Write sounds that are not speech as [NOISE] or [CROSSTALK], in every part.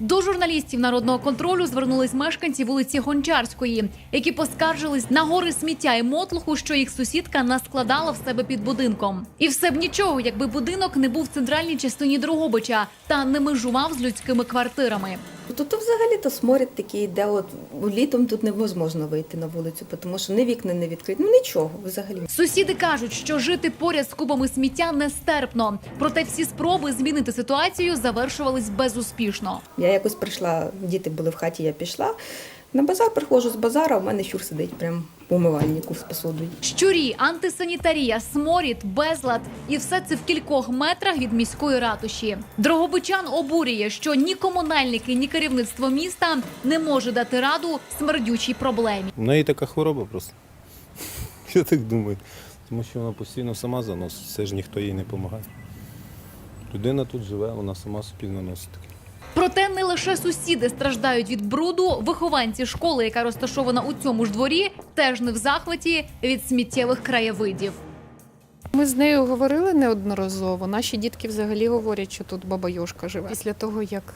До журналістів народного контролю звернулись мешканці вулиці Гончарської, які поскаржились на гори сміття і мотлуху, що їх сусідка наскладала в себе під будинком. І все б нічого, якби будинок не був в центральній частині Дрогобича та не межував з людськими квартирами. Тут взагалі то сморід такий, де от літом тут невозможно вийти на вулицю, тому що ні вікна не відкриті. Ну нічого взагалі. Сусіди кажуть, що жити поряд з кубами сміття нестерпно. Проте всі спроби змінити ситуацію завершувались безуспішно. Я якось прийшла, діти були в хаті, я пішла. На базар приходжу з базара, у мене щур сидить прямо в умивальнику з посудою. Щурі, антисанітарія, сморід, безлад і все це в кількох метрах від міської ратуші. Дрогобичан обурює, що ні комунальники, ні керівництво міста не може дати раду смердючій проблемі. У неї така хвороба просто. [LAUGHS] Я так думаю. Тому що вона постійно сама заносить, все ж ніхто їй не допомагає. Людина тут живе, вона сама собі наносить таке. Проте не лише сусіди страждають від бруду. Вихованці школи, яка розташована у цьому ж дворі, теж не в захваті від сміттєвих краєвидів. Ми з нею говорили неодноразово. Наші дітки взагалі говорять, що тут баба Йошка живе. Після того, як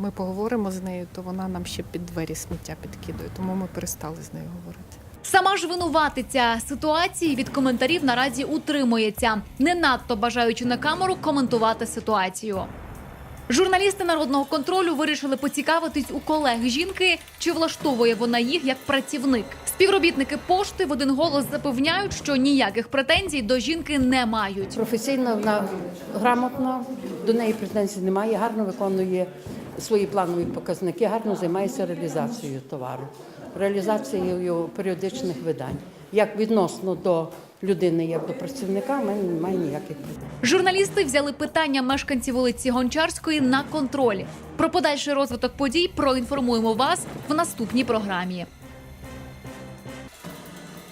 ми поговоримо з нею, то вона нам ще під двері сміття підкидує, тому ми перестали з нею говорити. Сама ж винуватиця ситуації від коментарів наразі утримується, не надто бажаючи на камеру коментувати ситуацію. Журналісти народного контролю вирішили поцікавитись у колег жінки, чи влаштовує вона їх як працівник. Співробітники пошти в один голос запевняють, що ніяких претензій до жінки не мають. Професійна, вона грамотна, до неї претензій немає, гарно виконує свої планові показники, гарно займається реалізацією товару, реалізацією періодичних видань. Як відносно до людини, як до працівника, в мене немає ніяких питань. Журналісти взяли питання мешканців вулиці Гончарської на контроль. Про подальший розвиток подій проінформуємо вас в наступній програмі.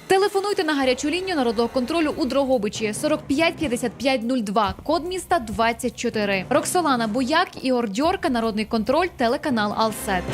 Телефонуйте на гарячу лінію народного контролю у Дрогобичі 45 55 02, код міста 24. Роксолана Буяк, Ігор Дьорка, народний контроль, телеканал Алсет.